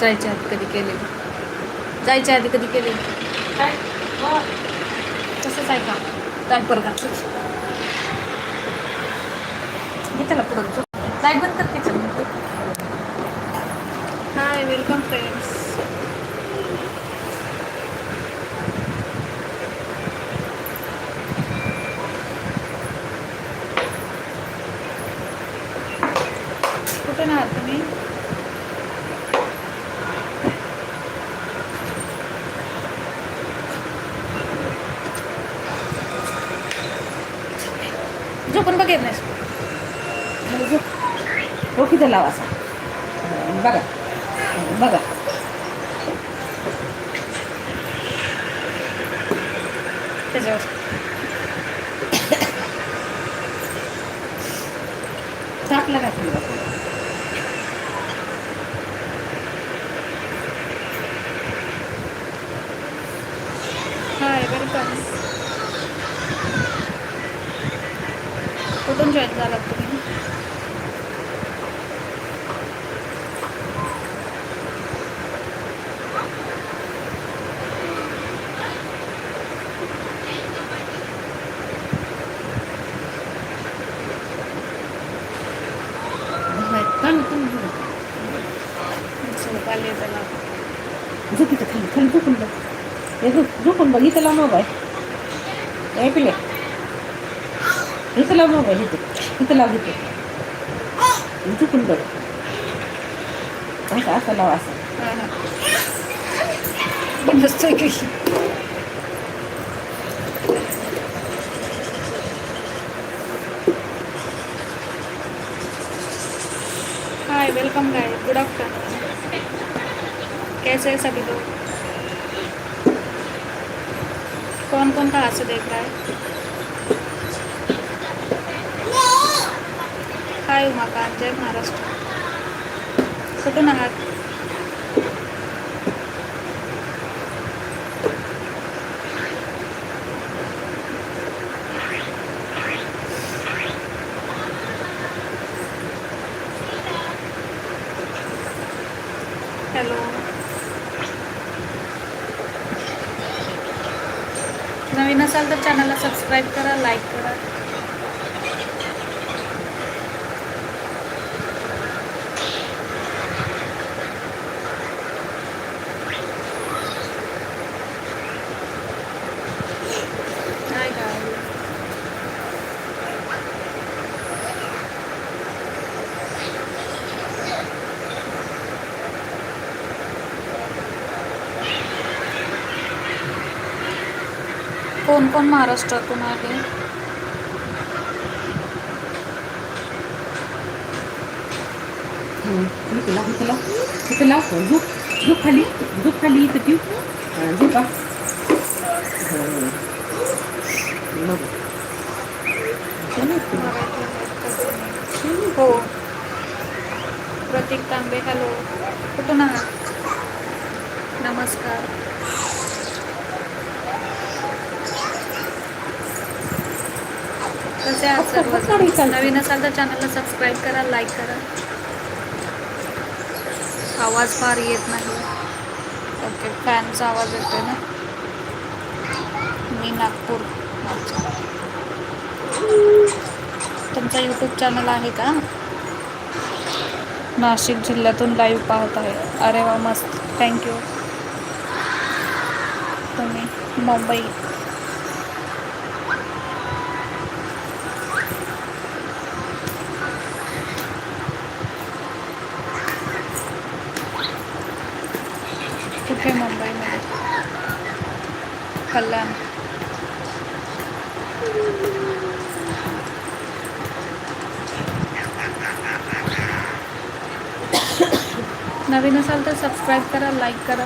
जायच्या आधी कधी केले जायच्या आधी कधी केले काय? हो. तसंच आहे का? डायपर घातलं घे त्याला पुढं लाइट बंद करते चल हाय वेलकम फ्रेंड्स कुठे ना आहात तुम्ही झोपून बघेल नाहीस हो किती लावा असा बघा. बघा. त्याच्यावर. चाकला घातली बघा हाय वेलकम कुठून जॉईन झालात तुम्ही खाली खाली झोप आली त्याला झोप इथं खाली खाली झोपून बघ हे झोप झोपून बघ इथं लाव मोबाईल. हे पिले इथं लाव मोबाईल इथं. इथं लाव इथं. झोपून बघ. असं असं लाव असं. हा हा hi welcome guy good afternoon कैसे हैं सभी लोग? कौन कौन कहाँ से देख रहा है हाय उमाकांत जय महाराष्ट्र. कुठून आहात हॅलो नवीन असाल तर चॅनलला सबस्क्राईब करा लाईक करा हाय गाय कोण महाराष्ट्रातून झोप खाली झोप खाली इथं झोपा. चला, हो. प्रतीक तांबे हॅलो. कुठून आहात? नमस्कार. कसे आहात सर्व नवीन असाल तर चॅनलला सबस्क्राईब करा लाईक करा. आवाज फार येत नाही. ओके फॅनचा आवाज येतो ना? मी नागपूर. तुमचा यूट्यूब चॅनल आहे का? नाशिक जिल्ह्यातून लाईव्ह पाहत आहे. अरे वा मस्त. थँक्यू तुम्ही मुंबई कल्याण नवीन असाल तर सबस्क्राईब करा लाईक करा.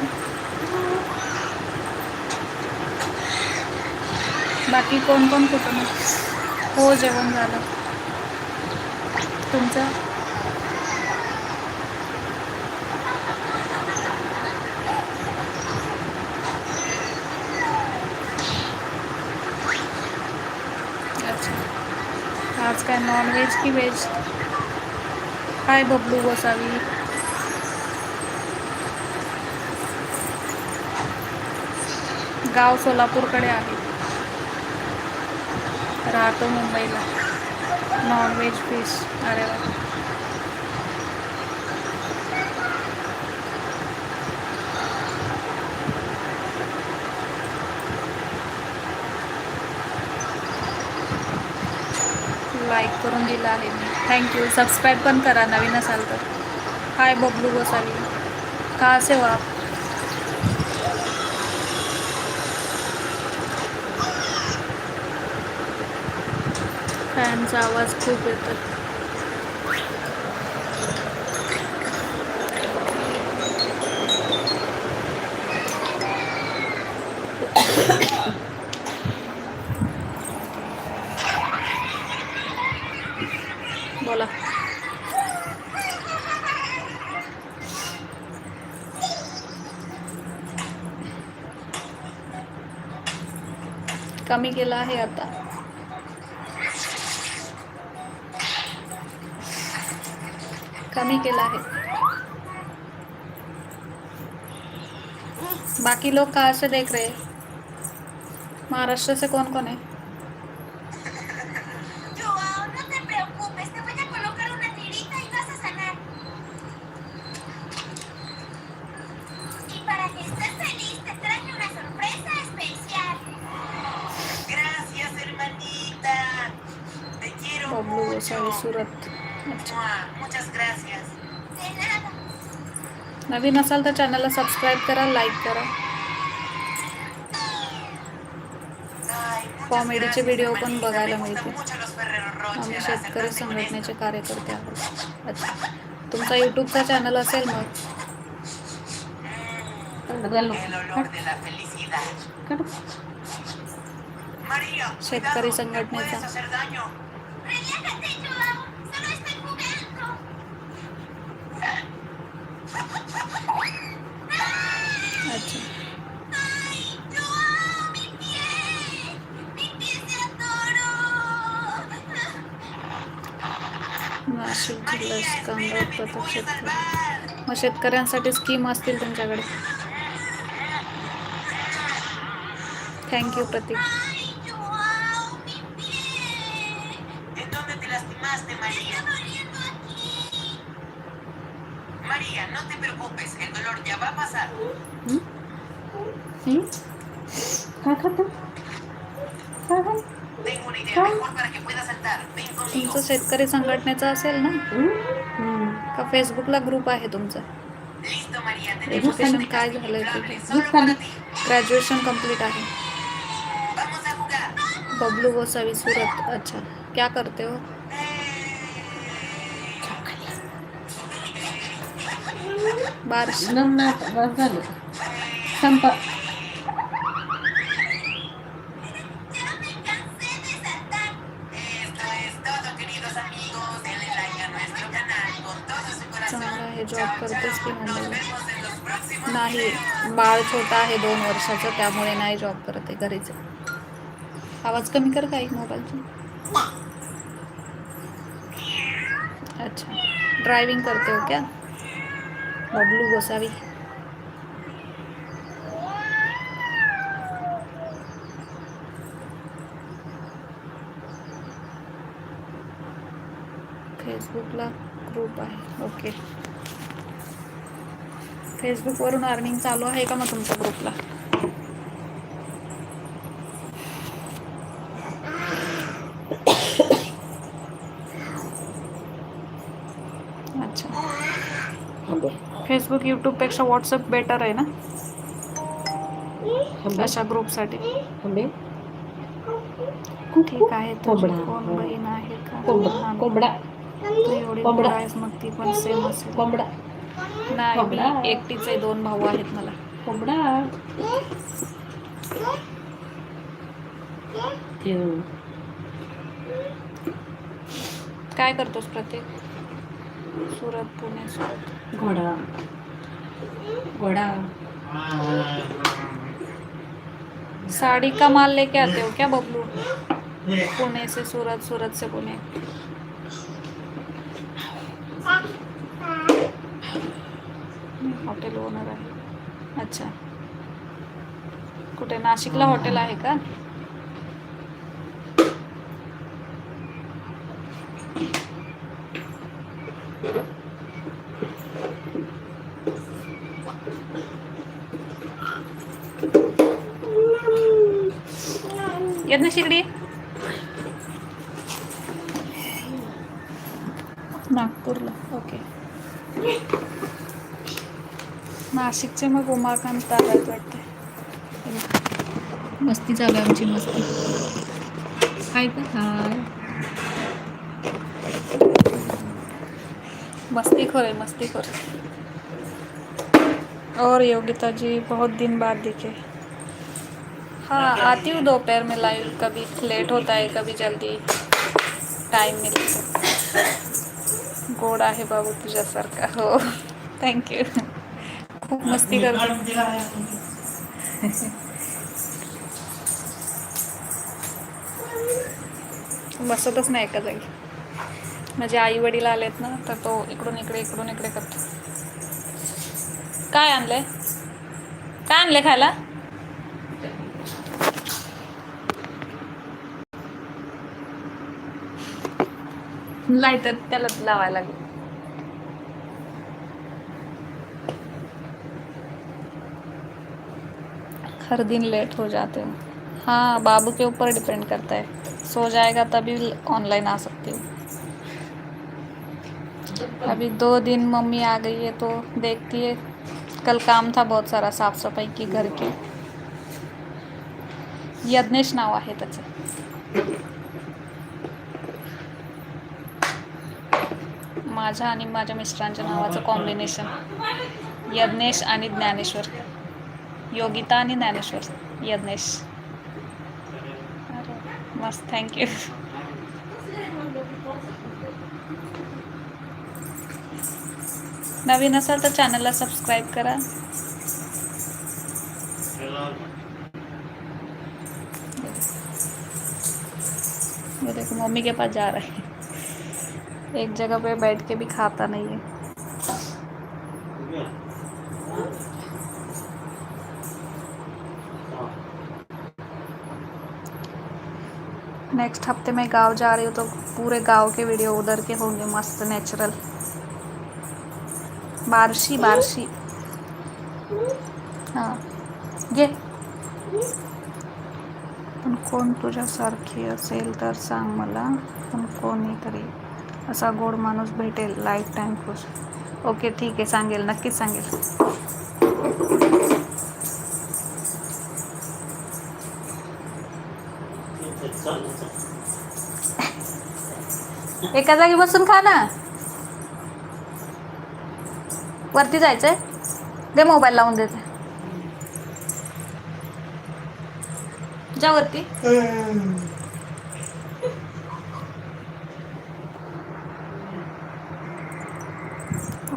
बाकी कोण कोण कुठून? हो जेवण झालं. तुमचं अच्छा आज काय नॉनव्हेज की व्हेज? काय बबलू गोसावी गाव सोलापूरकडे आहे. राहतो मुंबईला. नॉनव्हेज फिश अरे वा लाईक करून दिला आहे. मी थँक्यू सबस्क्राईब पण करा नवीन असाल तर. हाय बबलू गोसावी. का से हो आप फॅनचा आवाज खूप येतो कमी आहे आता। कमी आहे बाकी लोग कहाँ से देख रहे महाराष्ट्र से कौन कौन है? नवीन असाल तर चॅनलला सबस्क्राईब करा लाईक करा. कॉमेडीचे व्हिडिओ पण बघायला मिळते मिळतील. आम्ही शेतकरी संघटनेचे कार्यकर्ते आहोत. अच्छा. तुमचा यूट्यूबचा चॅनल असेल मग. शेतकरी संघटनेचा. मग शेतकऱ्यांसाठी स्कीम असतील तुमच्याकडे. Thank you Pratik. हा खात? हा खात? तुमचं शेतकरी संघटनेचं असेल ना? का फेसबुकला ग्रुप आहे तुमचा? एज्युकेशन काय झालं झालंय ग्रॅज्युएशन कंप्लीट आहे. बबलू गोसावी सूरत. अच्छा. क्या करते हो? बारिश. झालं. संपा करतेच की म्हणजे नाही बाळ छोटा आहे दोन वर्षाचं त्यामुळे नाही जॉब करत आहे घरीच. आवाज कमी कर काही मोबाईलचा अच्छा. ड्रायव्हिंग करते हो क्या? बबलू गोसावी. फेसबुकला ग्रुप आहे. ओके फेसबुकवरून अर्निंग चालू आहे का मग तुमच्या ग्रुपला? अच्छा. फेसबुक यूट्यूबपेक्षा व्हॉट्सअप बेटर आहे ना. अशा ग्रुपसाठी. ठीक आहे तुझी. कोण बहीण आहे का? कोंबडा. एवढी मग ती पण सेम असेल. कोंबडा. नाही. मी एकटीच आहे दोन भाऊ आहेत मला. कोंबडा. ठेव. काय करतोस प्रत्येक सुरत पुणे सुरत. घोडा. घोडा. साड़ी का माल लेके आते हो क्या बबलू? पुणे से सूरत सूरत से पुणे. हॉटेल ओनर आहे. अच्छा. कुठे? नाशिकला हॉटेल आहे का? येत ना शिर्डी? नाशिकचे मग उमाकांत आलात वाटते मस्ती चालू आहे आमची मस्ती. हाय का? हाय. मस्ती खोर है मस्ती खोर और योगिता जी बहुत दिन बाद दिखे. हाँ आती हूँ दोपहर में लाइव कभी लेट होता है कभी जल्दी. टाइम मिले तो गोड आहे बाबू का. हो. थँक्यू खूप मस्ती करतो बसतच नाही एका जागी. माझे आई वडील आलेत ना तर तो इकडून इकडे इकडून इकडे करतो. काय आणलंय? काय आणलंय खायला? लायटर त्याला लावायला लागेल. हर दिन लेट हो जाते हैं। हाँ बाबू के ऊपर डिपेंड करता है। सो जाएगा तभी ऑनलाइन आ सकती हूँ। अभी दो दिन मम्मी आ गई है तो देखती है। कल काम था बहुत सारा साफ सफाई की घर की। यज्ञेश नाव आहे त्याचं। माझ्या आणि माझ्या मिस्टरांच्या नावाचं कॉम्बिनेशन यज्ञेश आणि ज्ञानेश्वर. योगिता आणि ज्ञानेश्वर. यज्ञेश. मस्त. थँक्यू नवीन असाल तर चॅनलला सबस्क्राईब करा. ये देखो मम्मी के पास जा रहा है. एक जगह पे बैठ के भी खाता नहीं है. नेक्स्ट हफ़्ते मैं गाँव जा रही हूँ तो पूरे गाँव के वीडियो उधर के होंगे मस्त नेचुरल बारशी बारशी. हाँ. घे पण कोण तुझ्यासारखी असेल तर सांग मला? पण कोणीतरी असा गोड माणूस भेटेल लाईफ टाईम खुश. ओके ठीक आहे, सांगेल, नक्कीच सांगेल. एका जागी बसून खा ना. वरती जायचंय. दे मोबाईल लावून देते. जा वरती.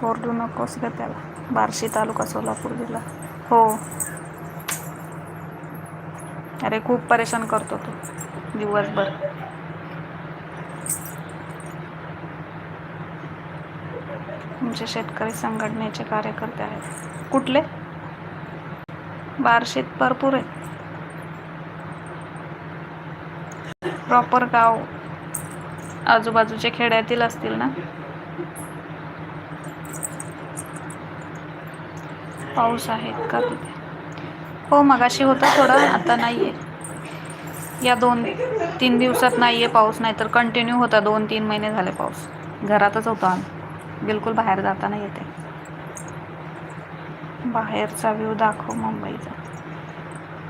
ओरडू नकोस ग त्याला. बार्शी तालुका सोलापूर जिल्हा. हो. अरे खूप परेशान करतो तो. दिवसभर. तुमचे शेतकरी संघटनेचे कार्यकर्ते आहेत. कुठले? बारशेत भरपूर आहेत. प्रॉपर गाव आजूबाजूचे खेड्यातील असतील ना? पाऊस आहे का तिथे. हो मगाशी होता थोडा आता नाही आहे या दोन तीन दिवसात नाही आहे पाऊस नाही तर कंटिन्यू होता. दोन तीन महिने झाले पाऊस. घरातच होतो आम्ही. बिलकुल बाहेर जाता नाही येते. बाहेरचा व्ह्यू दाखव मुंबईचा.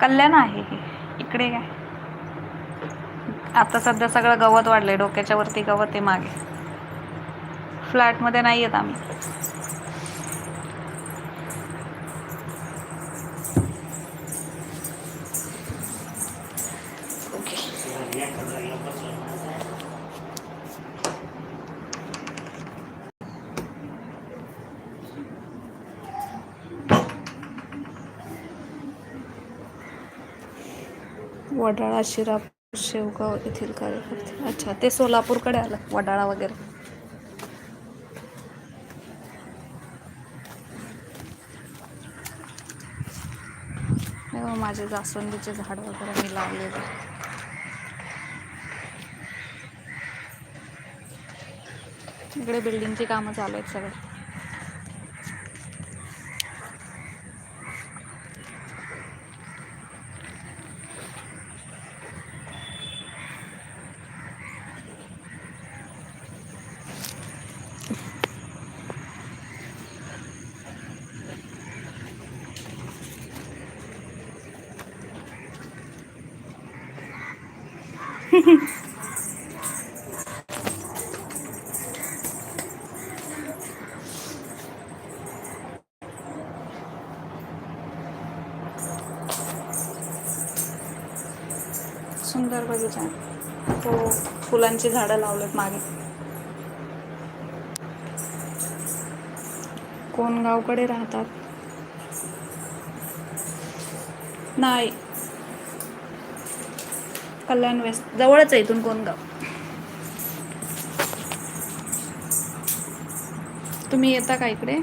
कल्याण आहे हे. इकडे काय? आता सध्या सगळं गवत वाढलंय. डोक्याच्या वरती गवत आहे मागे. फ्लॅटमध्ये नाही येत आम्ही ओके वडाळा शिरापूर शेवगाव येथील कार्यकर्ते. अच्छा ते सोलापूरकडे आलं वडाळा वगैरे. माझे जास्वंदीचे झाड वगैरे मी लावलेले. इकडे बिल्डिंगची कामं चालू आहेत सगळे सुंदर बगीचा आहे हो फुलांची झाडं लावलेत मागे. कोण गावकडे राहतात? नाही. कल्याण वेस्ट जवळच आहे इथून कोणगाव तुम्ही येता का इकडे?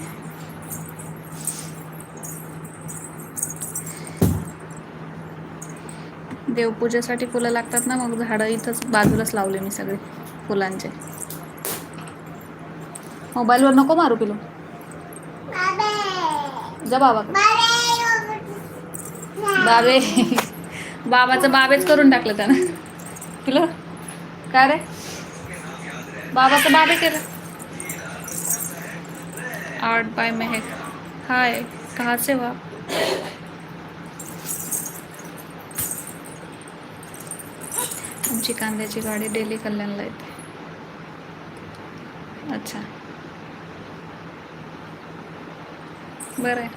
देवपूजेसाठी फुलं लागतात ना मग झाडं इथंच बाजूलाच लावले मी सगळे फुलांचे. मोबाईलवर नको मारू पिलो. जा बाबा बाबे. बाबाचं बाबेच करून टाकलं त्यानं. पिलो काय रे? बाबाचं बाबे केलं. आर्ट बाय मेहक. हाय कहाँ से हो आमची कांद्याची गाडी डेली कल्याणला येते. अच्छा. बरं. आहे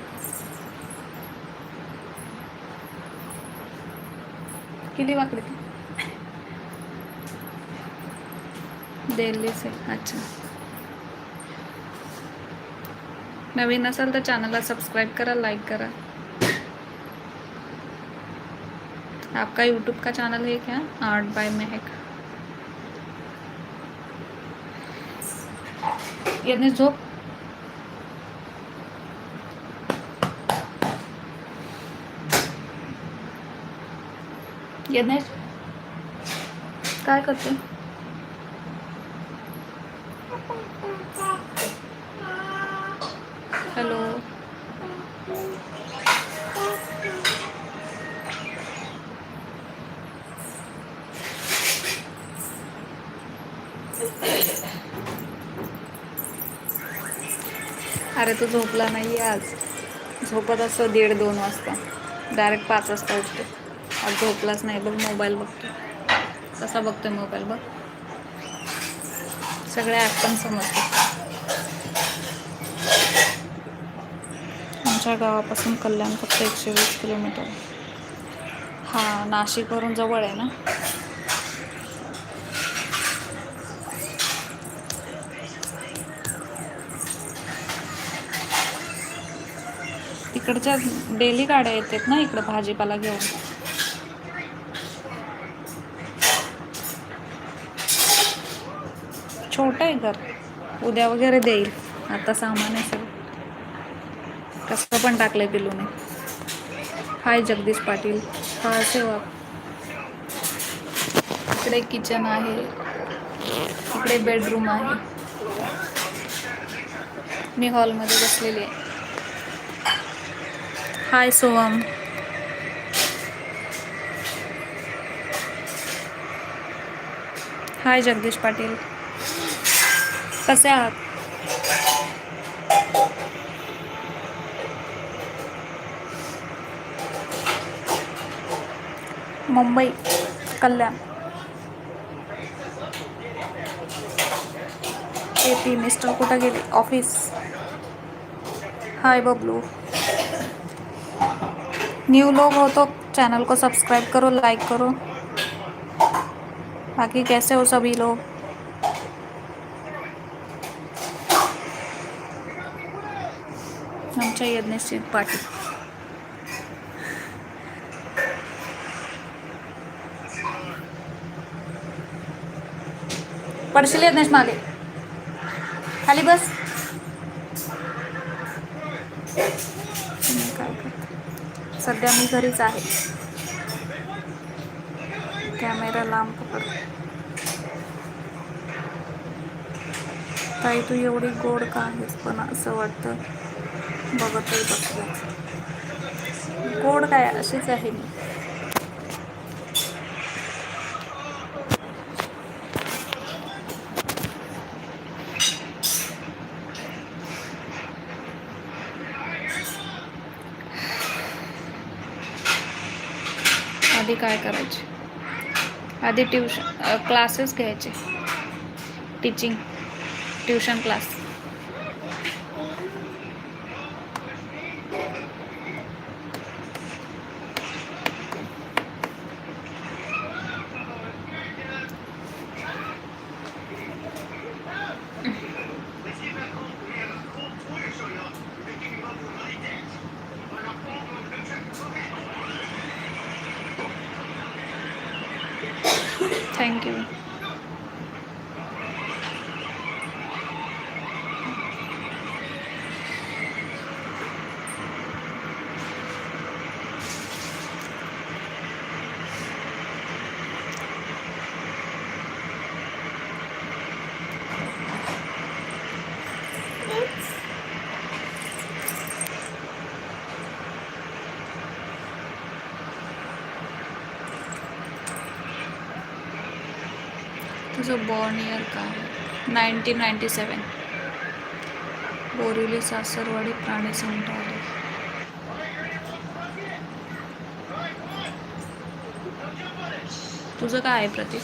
किती वाकडे ती? दिल्ली आहे. अच्छा. नवीन असाल तर चॅनलला सबस्क्राईब करा लाईक करा. आपका यूट्यूब का चैनल है क्या? आर्ट बाय महक यानी जो यज्ञेश काय करते अरे तो झोपला नाही आज. झोपत असतो दीड दोन वाजता. डायरेक्ट पाच वाजता उठतो. आज झोपलाच नाही. बघ मोबाईल बघतो. कसा बघतोय मोबाईल बघ. सगळे ॲप पण समजते आमच्या गावापासून कल्याण फक्त एकशे वीस किलोमीटर. हां नाशिकवरून जवळ आहे ना? इकडच्या डेली गाड्या येतात ना इकडं भाजीपाला घेऊन. छोटं आहे घर. उद्या वगैरे देईल. आता सामान आहे सगळं. कसं पण टाकलंय पिलूने. हाय जगदीश पाटील. हा सेवा. इकडे किचन आहे. इकडे बेडरूम आहे. मी हॉलमध्ये बसलेली आहे. हाय सोहम हाय जगदीश पाटील कसे आहात Mumbai Kalyan A P mister कुठं गेले ऑफिस हाय बबलू न्यू लोग हो तो चैनल को सब्सक्राइब करो लाइक करो। बाकी कैसे हो सभी लोग? आमच्या यज्ञश्री पाटील पडशील यज्ञेश मागे खाली बस मी काय करते? सध्या मी घरीच आहे. कॅमेरा लांब पकड. ताई तू एवढी गोड का आहेस पण असं वाटतं? बघतही बघतो गोड काय? अशीच आहे मी आधी काय करायचे? आधी ट्युशन क्लासेस घ्यायचे. Teaching tuition class thank you तुझं बॉर्न इयर काय नाईन्टीन नाईन्टी सेवन बोरिवली सासरवाडी प्राणी संग्रहालय. तुझं काय आहे प्रतीक?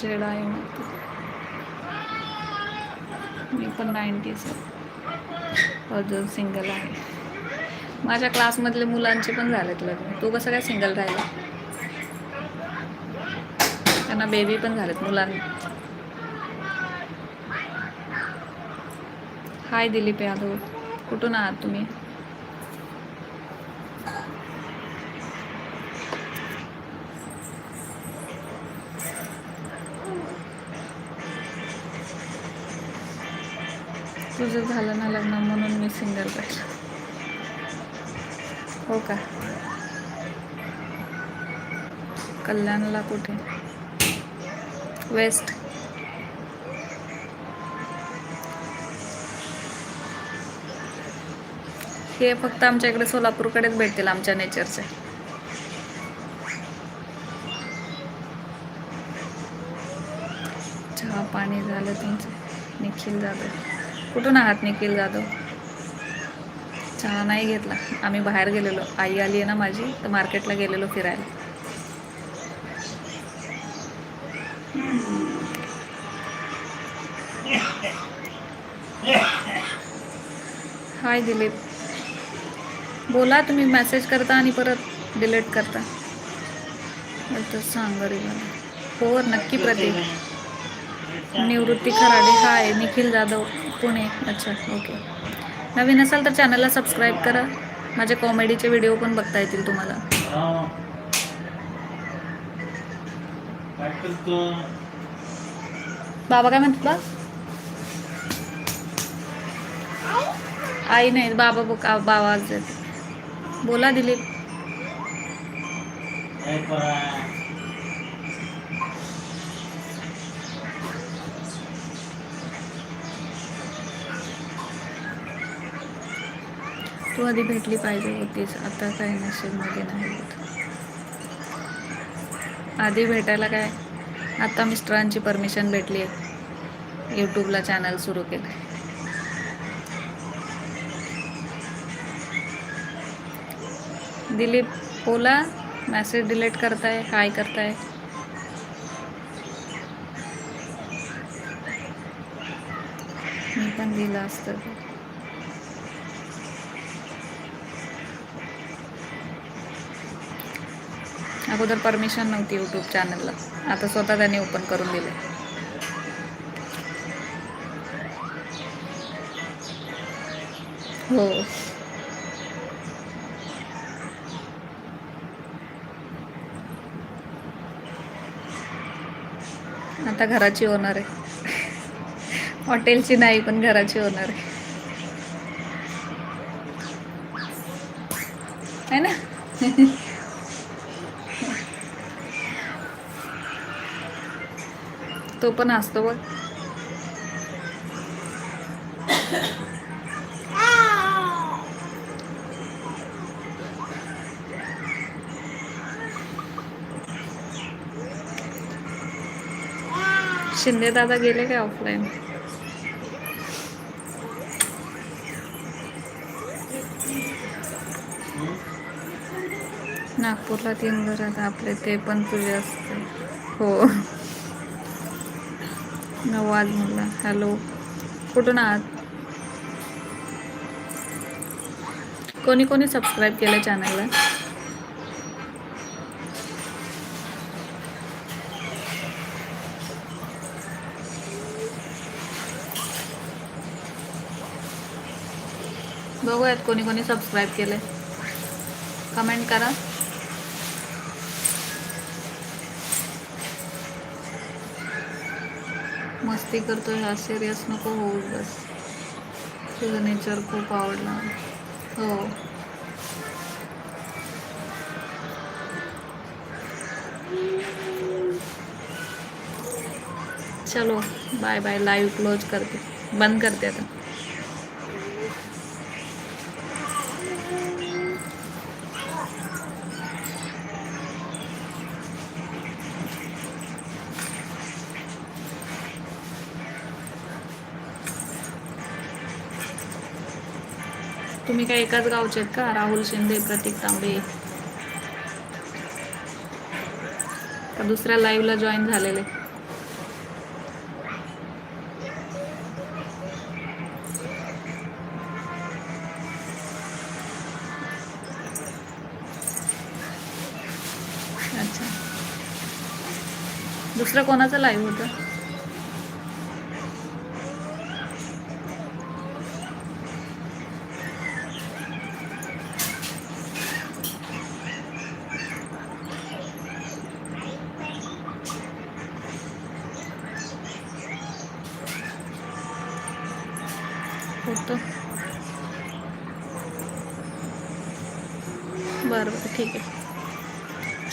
जेड आहे मग मी पण नाईन्टीज अजून सिंगल आहे. माझ्या क्लासमधले मुलांचे पण झालेत लग्न. तू कसं काय सिंगल राहिला? त्यांना बेबी पण झालेत मुलां हाय दिलीप यादव. कुठून आहात तुम्ही? तुझं झालं ना लग्न म्हणून मी सिंगल राहिलो हो का? कल्याणला कुठे? वेस्ट हे फक्त आमच्या इकडे सोलापूरकडेच भेटतील आमच्या नेचरचे चहा पाणी झालं तुमचं. निखिल जाधव. कुठून आहात निखिल जाधव? चहा नाही घेतला. आम्ही बाहेर गेलेलो. आई आली आहे ना माझी तर मार्केटला गेलेलो फिरायला. हाय दिलीप. बोला तुम्ही मेसेज करता आणि परत डिलीट करता. तर सांग गरीब हो नक्की प्रतीक. निवृत्ती खराडे. हाय निखिल जाधव. पुणे. अच्छा ओके नवीन असाल तर चॅनलला सबस्क्राईब करा. माझे कॉमेडीचे व्हिडिओ पण बघता येतील तुम्हाला. बाबा काय म्हणतात आई नाही बाबा बघ बाबा आवाज बोला दिलीप. तू आधी भेटली पाहिजे होतीस आता काय नशीबमध्ये नाही होत. आधी भेटायला काय? आता मिस्टरांची परमिशन भेटली. आहे यूट्यूबला चॅनल सुरू केलं दिलीप बोला मॅसेज डिलीट करताय काय करताय. मी पण दिलं असतं. अगोदर परमिशन नव्हती यूट्यूब चॅनलला आता स्वतः त्याने ओपन करून दिले हो. आता घराची ओनर आहे. हॉटेलची नाही पण घराची ओनर आहे. है ना? तो पण असतो बघ. शिंदे दादा गेले काय ऑफलाईन नागपूरला तीन घरात आपले ते पण तुझे असते हो. नवाज म्हणला. हॅलो कुठून आहात? कोणी कोणी सबस्क्राईब केलं चॅनलला बघूयात कोणी कोणी सबस्क्राईब केलं कमेंट करा. मस्ती करते हा सिरियस नको होऊ बस. तुझं नेचर खूप आवडला. हो. चलो बाय बाय लाईव्ह क्लोज करते. बंद करते आता. तुम्ही काय एकाच गावचे आहेत का? राहुल शिंदे प्रतीक तांबे. का दुसऱ्या लाईव्हला जॉईन झालेले? अच्छा. दुसरं कोणाचं लाईव्ह होतं?